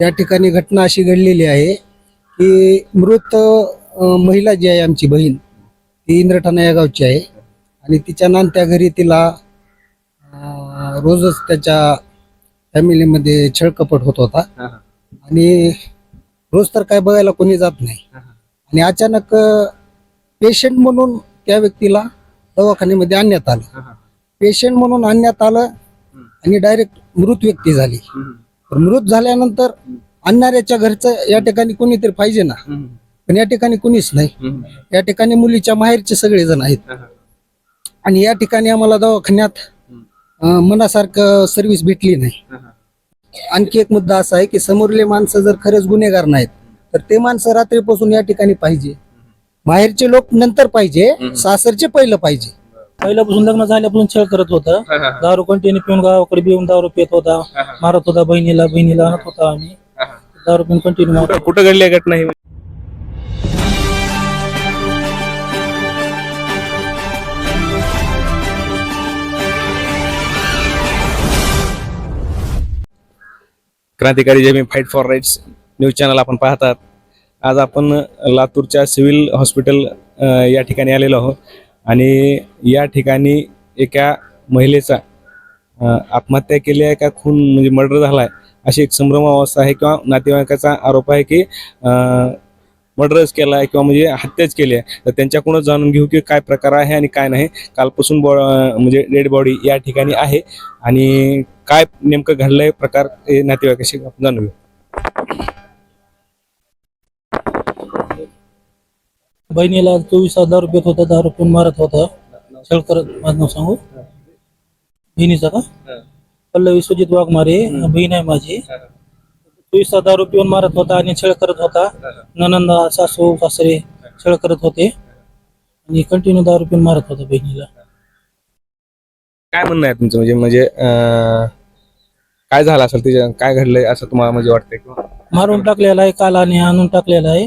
या ठिकाणी घटना अशी घडलेली आहे की मृत अ, महिला जी आहे आमची बहीण ती इंद्रठाणा या गावची आहे. आणि तिच्या नांत्या घरी तिला अ, रोजच त्याच्या फॅमिलीमध्ये छळकपट होत होता. आणि रोज तर काय बघायला कोणी जात नाही. आणि अचानक पेशंट म्हणून त्या व्यक्तीला दवाखान्यामध्ये आणण्यात आलं. पेशंट म्हणून आणण्यात आलं आणि डायरेक्ट मृत व्यक्ती झाली. मृत झाल्यानंतर आणणाऱ्याच्या घरचं या ठिकाणी कोणीतरी पाहिजे ना. पण या ठिकाणी कुणीच नाही. या ठिकाणी मुलीच्या माहेरचे सगळे जण आहेत आणि या ठिकाणी आम्हाला दवाखान्यात मनासारखं सर्व्हिस भेटली नाही. आणखी एक मुद्दा असा आहे की समोरले माणसं जर खरेच गुन्हेगार नाहीत तर ते माणसं रात्रीपासून या ठिकाणी पाहिजे. माहेरचे लोक नंतर पाहिजे सासरचे पहिलं पाहिजे. पहिल्यापासून लग्न झाल्यापासून छळ करत होता. दारू कंटिन्यू पिऊन गावाकडे बिऊन दारू पित होता. मारत होता बहिणीला बहिणीला आणत होता आम्ही. दारू पिऊन कंटिन्यू मारत कुठं कुठं घडली आहे घटना ही? क्रांतिकारी जमी fight for rights news channel आपण पाहतात आज आपण लातूरच्या सिव्हिल हॉस्पिटल अ, या ठिकाणी आलेलो आहोत. आणि या ठिकाणी एका महिलेचा आत्महत्या केली आहे का खून म्हणजे मर्डर झाला आहे अशी एक संभ्रम अवस्था आहे किंवा नातेवाईकाचा आरोप आहे की मर्डरच केला आहे किंवा म्हणजे हत्याच केली आहे. तर त्यांच्याकडूनच जाणून घेऊ की काय प्रकार आहे आणि काय नाही. कालपासून बॉ म्हणजे डेड बॉडी या ठिकाणी आहे. आणि काय नेमकं घडलंय प्रकार हे नातेवाईकाशी जाणून घेऊ. बहिणीला चोवीस दारू पित होता दारू पिऊन मारत होता. छळ करत माझं नाव सांगू? बहिणीचा का? पल्लवी सुजित वाघमारे बहीण आहे माझी. चोवीस दारू पिऊन मारत होता आणि छळ करत होता. ननंदा सासू सासरे छळ करत होते. आणि कंटिन्यू दारू पिऊन मारत होता बहिणीला. काय म्हणणं आहे तुमचं? म्हणजे म्हणजे अं, काय झालं असेल तिच्या काय घडलंय असं तुम्हाला म्हणजे वाटतंय किंवा? मारून टाकलेला आहे काल आणि आणून टाकलेला आहे.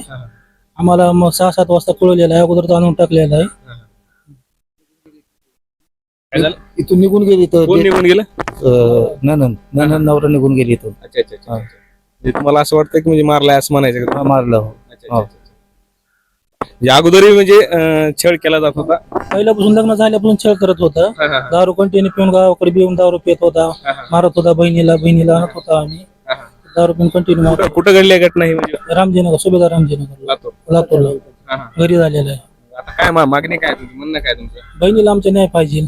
आम्हाला मग सहा सात वाजता कळवलेला आहे. अगोदर आणून टाकलेला आहे. काय झालं? इथून निघून गेली तर कोण निघून गेलं? अं, ननंद. ननंद नवरा निघून गेली इथून. अच्छा अच्छा अच्छा म्हणजे तुम्हाला असं वाटतं की म्हणजे मारलाय असं म्हणायचं का? मारलं अच्छा, अच्छा, अच्छा. म्हणजे अगोदरही म्हणजे अं, छळ केला जात होता? पहिल्यापासून लग्न झाल्यापासून छळ करत होता. हा, हा, हा. दारू कंटिन्यू पिऊन गावाकडे बिऊन दारू पित होता. हा, हा. मारत होता बहिणीला. बहिणीला आणत होता आम्ही. हा, हा. दारू पिऊन कंटिन्यू मारत कुठं- कुठं घडली आहे घटना ही म्हणजे? रामजीनगर सुभेदार रामजीनगर. लातूर लातूरला हा, हा. घरी झालेला आहे आता काय मा- मागणी काय तुमची म्हणणं काय तुमचं बहिणीला आमच्या न्याय पाहिजे.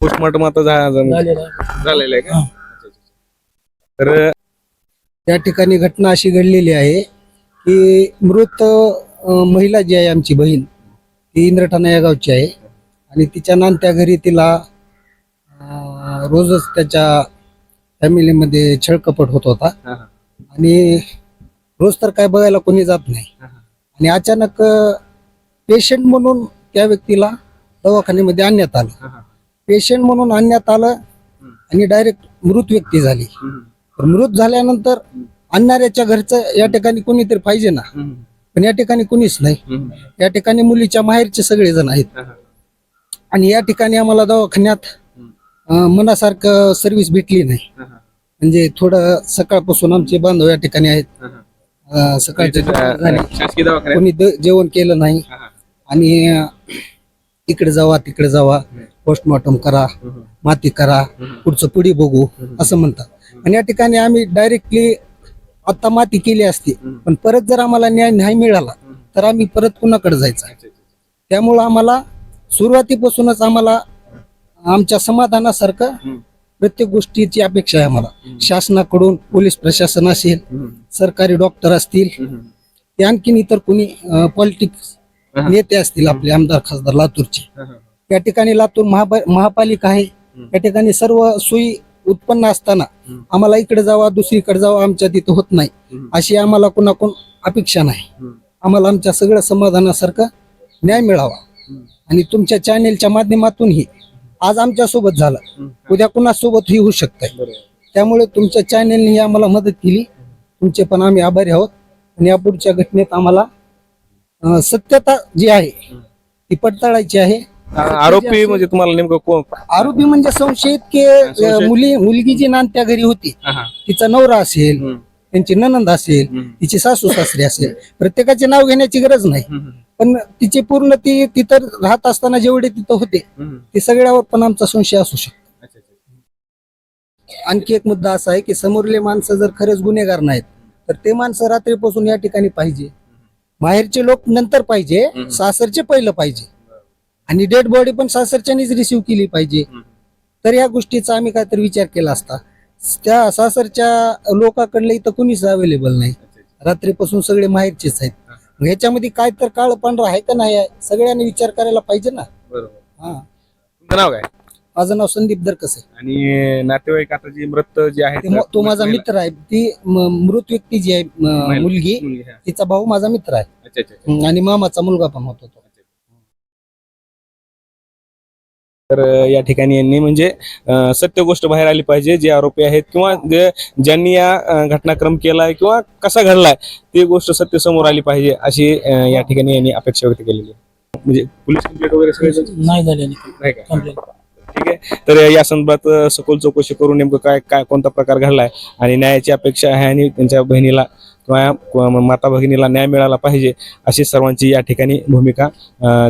पोस्टमॉर्टम आता झा- झा- झालेला आहे झालेलं आहे का हा. अच्छा, अच्छा, अच्छा. तर या ठिकाणी घटना अशी घडलेली आहे की मृत अ, महिला जी आहे आमची बहीण ती इंद्रठाणा या गावची आहे आणि तिच्या नांत्या घरी तिला अ, रोजच त्याच्या फॅमिलीमध्ये छळकपट होत होता हा, हा. आणि रोज तर काय बघायला कोणी जात नाही. आणि अचानक पेशंट म्हणून त्या व्यक्तीला दवाखान्यामध्ये आणण्यात आलं. पेशंट म्हणून आणण्यात आलं आणि डायरेक्ट मृत व्यक्ती झाली मृत झाल्यानंतर आणणाऱ्याच्या घरचं या ठिकाणी कोणीतरी पाहिजे ना. पण या ठिकाणी कुणीच नाही. या ठिकाणी मुलीच्या माहेरचे सगळे जण आहेत. आणि या ठिकाणी आम्हाला दवाखान्यात मनासारखं सर्व्हिस भेटली नाही. म्हणजे थोडं सकाळपासून आमचे बांधव या ठिकाणी आहेत. अं, सकाळचे झाले शासकीय दवाखान्यात कोणी द- जेवण केलं नाही हा, हा. आणि अं, इकडे जावा तिकडे जावा पोस्टमॉर्टम करा हम्म. माती करा हम्म. पुढचं पुढे बघू असं म्हणतात आणि या ठिकाणी आम्ही डायरेक्टली आता माती केली असती हम्म. पण परत जर आम्हाला न्याय नाही मिळाला हम्म. तर आम्ही परत कुणाकडे जायचं अच्छा, अच्छा. त्यामुळं आम्हाला सुरुवातीपासूनच आम्हाला आमच्या समाधानासारखं हम्म. प्रत्येक गोष्टीची अपेक्षा आहे आम्हाला. शासनाकडून पोलीस प्रशासन असेल. सरकारी डॉक्टर असतील. ते आणखीन इतर कोणी पॉलिटिक्स. नेते असतील आपले आमदार खासदार लातूरचे हा, हा. या ठिकाणी लातूर महापा महापालिका आहे हम्म. या ठिकाणी सर्व सोयी उत्पन्न असताना. आम्हाला इकडे जावा दुसरीकडे जावा आमच्या तिथं होत नाही. अशी आम्हाला कोणाकोण अपेक्षा नाही. आम्हाला आमच्या सगळं समाधानासारखं न्याय मिळावा. आणि तुमच्या चॅनेलच्या माध्यमातूनही आज आमच्यासोबत झालं. उद्या कुणासोबतही होऊ शकतंय. त्यामुळे तुमच्या चॅनेलने आम्हाला मदत केली. तुमचे पण आम्ही आभारी आहोत. आणि यापुढच्या घटनेत आम्हाला सत्यता जी आहे ती पडताळायची आहे. आरोपी म्हणजे तुम्हाला नेमकं कोण? आरोपी म्हणजे संशयित की मुली मुलगी जी नांत्या घरी होती तिचा नवरा असेल. त्यांची ननंद असेल. तिची सासू सासरी असेल प्रत्येकाचे नाव घेण्याची गरज नाही. पण तिचे पूर्ण ती तिथं राहत असताना जेवढे तिथं होते ते सगळ्यावर पण आमचा संशय असू शकतो. आणखी एक मुद्दा असा आहे की समोरले माणसं जर खरंच गुन्हेगार नाहीत तर ते माणसं रात्रीपासून या ठिकाणी पाहिजे. बाहेरचे लोक नंतर पाहिजे सासरचे पहिलं पाहिजे. आणि डेड बॉडी पण सासरच्यानीच रिसिव्ह केली पाहिजे. तर या गोष्टीचा आम्ही काहीतरी विचार केला असता. त्या सासरच्या लोकांकडले इथं कुणीच अवेलेबल नाही. रात्रीपासून सगळे माहेरचेच आहेत. मग ह्याच्यामध्ये काय तर काळ पांढरा आहे का नाही आहे सगळ्यांनी विचार करायला पाहिजे ना. बरोबर. हा. तुमचं नाव काय? माझं नाव संदीप दरकस. आहे आणि नातेवाईक आता जी मृत जे आहे ते म- तो माझा मित्र आहे. ती म- मृत व्यक्ती जी आहे म-. मुलगी तिचा भाऊ माझा मित्र आहे. अच्छा अच्छा हम्म, आणि मामाचा मुलगा पण होता तो. तर या ठिकाणी यांनी म्हणजे सत्य गोष्ट बाहेर आली पाहिजे जे आरोपी आहेत किंवा जे ज्यांनी या घटनाक्रम केलाय किंवा कसा घडलाय ती गोष्ट सत्य समोर आली पाहिजे अशी या ठिकाणी यांनी अपेक्षा व्यक्त केलेली आहे. म्हणजे पोलीस कंप्लेंट वगैरे सगळे नाही झाल्याने नाही. का? कंप्लेंट. ठीक आहे. तर या संदर्भात सखोल चौकशी करून नेमकं काय काय कोणता प्रकार घडलाय आणि न्यायाची अपेक्षा आहे आणि त्यांच्या बहिणीला किंवा माता भगिनीला न्याय मिळाला पाहिजे अशी सर्वांची या ठिकाणी भूमिका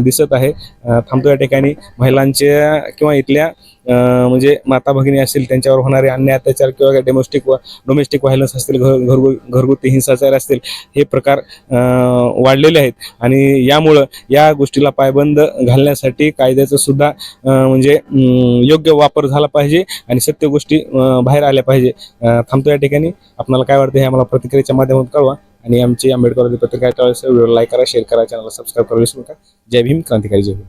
दिसत आहे. थांबतो या ठिकाणी. महिलांच्या किंवा इथल्या म्हणजे माता भगिनी असतील त्यांच्यावर होणारे अन्याय अत्याचार किंवा डोमेस्टिक डोमेस्टिक व्हायलन्स असतील घर घरगु घरगुती हिंसाचार असतील हे प्रकार वाढलेले आहेत. आणि यामुळं या गोष्टीला पायबंद घालण्यासाठी कायद्याचं सुद्धा म्हणजे योग्य वापर झाला पाहिजे आणि सत्य गोष्टी बाहेर आल्या पाहिजे. थांबतो या ठिकाणी. आपल्याला काय वाटतं हे आम्हाला प्रतिक्रियेच्या माध्यमातून कळवा. आणि आमची आंबेडकर पत्रिका व्हिडिओ लाईक करा शेअर करा चॅनलला सबस्क्राईब करा विसरू नका. जय भीम क्रांतिकारी जय भीम.